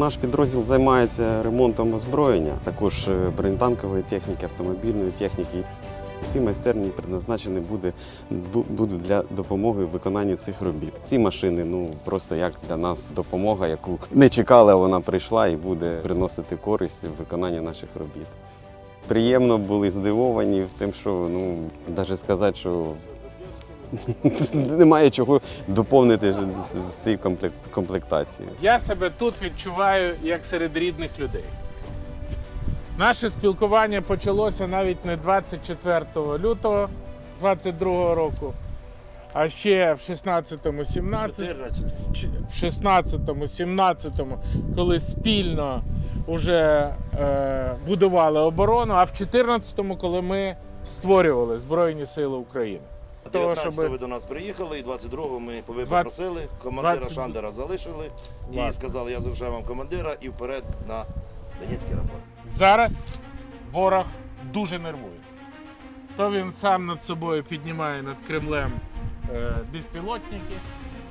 Наш підрозділ займається ремонтом озброєння, також е, бронетанкової техніки, автомобільної техніки. Ці майстерні предназначені буде, будуть для допомоги в виконанні цих робіт. Ці машини ну просто як для нас допомога, яку не чекали, вона прийшла і буде приносити користь в виконанні наших робіт. Приємно були здивовані тим, що ну навіть сказати, що немає чого доповнити цієї комплект- комплектації. Я себе тут відчуваю як серед рідних людей. Наше спілкування почалося навіть не 24 лютого 22 року, а ще в 16-му, 17 в 16-му, 17-му, коли спільно вже е, будували оборону, а в 14-му, коли ми створювали Збройні Сили України. Того, 19 щоб- ви до нас приїхали, і 22-го ми ви попросили, командира 20 Шандера залишили і Власне. сказали, я залишаю вам командира і вперед на Донецький аеропорт. Зараз ворог дуже нервує. То він сам над собою піднімає над Кремлем е, безпілотники,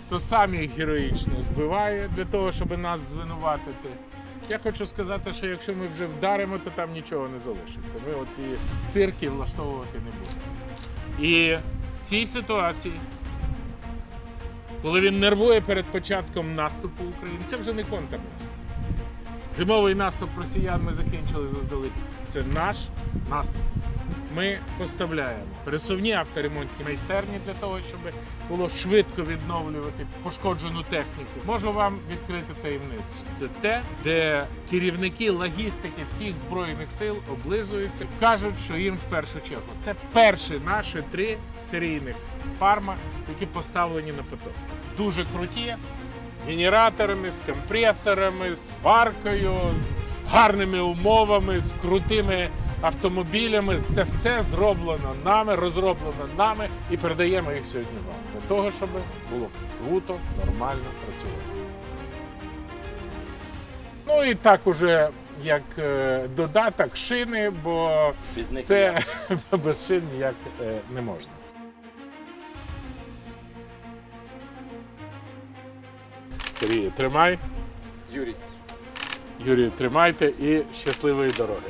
то сам їх героїчно збиває для того, щоб нас звинуватити. Я хочу сказати, що якщо ми вже вдаримо, то там нічого не залишиться. Ми оці цирки влаштовувати не будемо. І цій ситуації, коли він нервує перед початком наступу України, це вже не контрнаступ. Зимовий наступ росіян ми закінчили заздалегідь. Це наш наступ. Ми поставляємо пересувні авторемонтні майстерні для того, щоб було швидко відновлювати пошкоджену техніку. Можу вам відкрити таємницю. Це те, де керівники логістики всіх збройних сил облизуються, кажуть, що їм в першу чергу. Це перші наші три серійних парма, які поставлені на поток. Дуже круті з генераторами, з компресорами, з сваркою, з гарними умовами, з крутими автомобілями. Це все зроблено нами, розроблено нами і передаємо їх сьогодні вам для того, щоб було круто, нормально працювати. Ну і так уже як е, додаток шини, бо Без це без шин ніяк е, не можна. Сергій, тримай. Юрій. Юрій, тримайте і щасливої дороги.